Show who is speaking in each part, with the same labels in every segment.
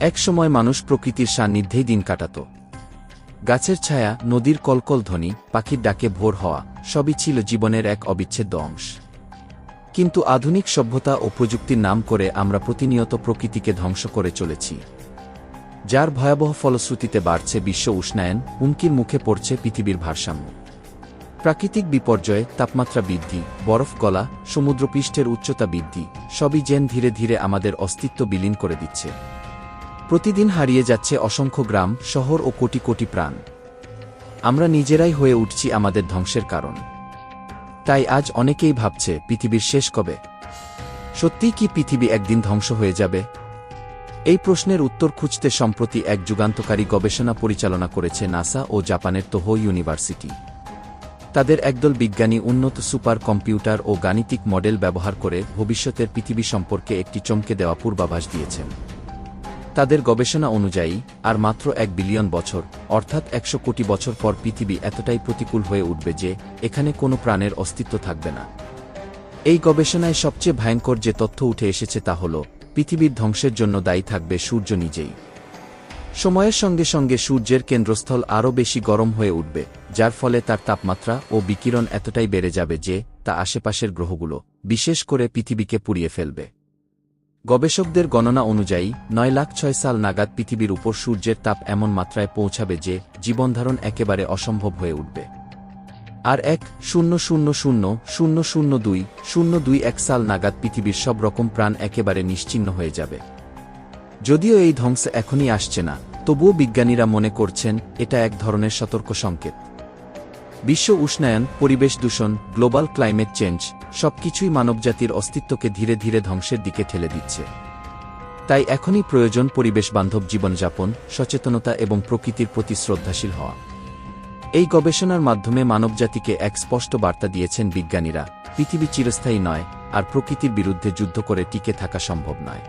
Speaker 1: এক সময় মানুষ প্রকৃতির সান্নিধ্যেই দিন কাটাত। গাছের ছায়া, নদীর কলকল ধ্বনি, পাখির ডাকে ভোর হওয়া, সবই ছিল জীবনের এক অবিচ্ছেদ্য অংশ। কিন্তু আধুনিক সভ্যতা ও প্রযুক্তির নাম করে আমরা প্রতিনিয়ত প্রকৃতিকে ধ্বংস করে চলেছি। যার ভয়াবহ ফলশ্রুতিতে বাড়ছে বিশ্ব উষ্ণায়ন, হুমকির মুখে পড়ছে পৃথিবীর ভারসাম্য। প্রাকৃতিক বিপর্যয়ে তাপমাত্রা বৃদ্ধি, বরফ গলা, সমুদ্রপৃষ্ঠের উচ্চতা বৃদ্ধি, সবই যেন ধীরে ধীরে আমাদের অস্তিত্ব বিলীন করে দিচ্ছে। প্রতিদিন হারিয়ে যাচ্ছে অসংখ্য গ্রাম, শহর ও কোটি কোটি প্রাণ। আমরা নিজেরাই হয়ে উঠছি আমাদের ধ্বংসের কারণ। তাই আজ অনেকেই ভাবছে, পৃথিবীর শেষ কবে? সত্যিই কি পৃথিবী একদিন ধ্বংস হয়ে যাবে? এই প্রশ্নের উত্তর খুঁজতে সম্প্রতি এক যুগান্তকারী গবেষণা পরিচালনা করেছে নাসা ও জাপানের তোহো ইউনিভার্সিটি। তাদের একদল বিজ্ঞানী উন্নত সুপার কম্পিউটার ও গাণিতিক মডেল ব্যবহার করে ভবিষ্যতের পৃথিবী সম্পর্কে একটি চমকে দেওয়া পূর্বাভাস দিয়েছেন। তাদের গবেষণা অনুযায়ী, আর মাত্র এক বিলিয়ন বছর, অর্থাৎ একশো কোটি বছর পর পৃথিবী এতটাই প্রতিকূল হয়ে উঠবে যে, এখানে কোনো প্রাণের অস্তিত্ব থাকবে না। এই গবেষণায় সবচেয়ে ভয়ঙ্কর যে তথ্য উঠে এসেছে তা হল, পৃথিবীর ধ্বংসের জন্য দায়ী থাকবে সূর্য নিজেই। সময়ের সঙ্গে সঙ্গে সূর্যের কেন্দ্রস্থল আরও বেশি গরম হয়ে উঠবে, যার ফলে তার তাপমাত্রা ও বিকিরণ এতটাই বেড়ে যাবে যে, তা আশেপাশের গ্রহগুলো, বিশেষ করে পৃথিবীকে পুড়িয়ে ফেলবে। গবেষকদের গণনা অনুযায়ী, নয় লাখ ছয় সাল নাগাদ পৃথিবীর উপর সূর্যের তাপ এমন মাত্রায় পৌঁছাবে যে জীবনধারণ একেবারে অসম্ভব হয়ে উঠবে। আর এক, শূন্য শূন্য শূন্য শূন্য শূন্য দুই শূন্য দুই এক সাল নাগাদ পৃথিবীর সব রকম প্রাণ একেবারে নিশ্চিহ্ন হয়ে যাবে। যদিও এই ধ্বংস এখনই আসছে না, তবুও বিজ্ঞানীরা মনে করছেন, এটা এক ধরনের সতর্ক সংকেত। বিশ্ব উষ্ণায়ন, পরিবেশ দূষণ, গ্লোবাল ক্লাইমেট চেঞ্জ, সবকিছুই মানবজাতির অস্তিত্বকে ধীরে ধীরে ধ্বংসের দিকে ঠেলে দিচ্ছে। তাই এখনই প্রয়োজন পরিবেশ বান্ধব জীবনযাপন, সচেতনতা এবং প্রকৃতির প্রতি শ্রদ্ধাশীল হওয়া। এই গবেষণার মাধ্যমে মানবজাতিকে এক স্পষ্ট বার্তা দিয়েছেন বিজ্ঞানীরা, পৃথিবী চিরস্থায়ী নয়, আর প্রকৃতির বিরুদ্ধে যুদ্ধ করে টিকে থাকা সম্ভব নয়।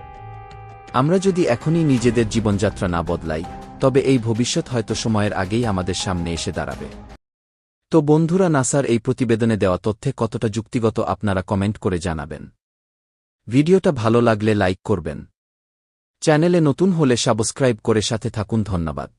Speaker 1: আমরা যদি এখনই নিজেদের জীবনযাত্রা না বদলাই, তবে এই ভবিষ্যৎ হয়তো সময়ের আগেই আমাদের সামনে এসে দাঁড়াবে। তো বন্ধুরা, নাসার এই প্রতিবেদনে দেওয়া তথ্যে কতটা যুক্তিগত আপনারা কমেন্ট করে জানাবেন। ভিডিওটা ভালো লাগলে লাইক করবেন। চ্যানেলে নতুন হলে সাবস্ক্রাইব করে সাথে থাকুন, ধন্যবাদ।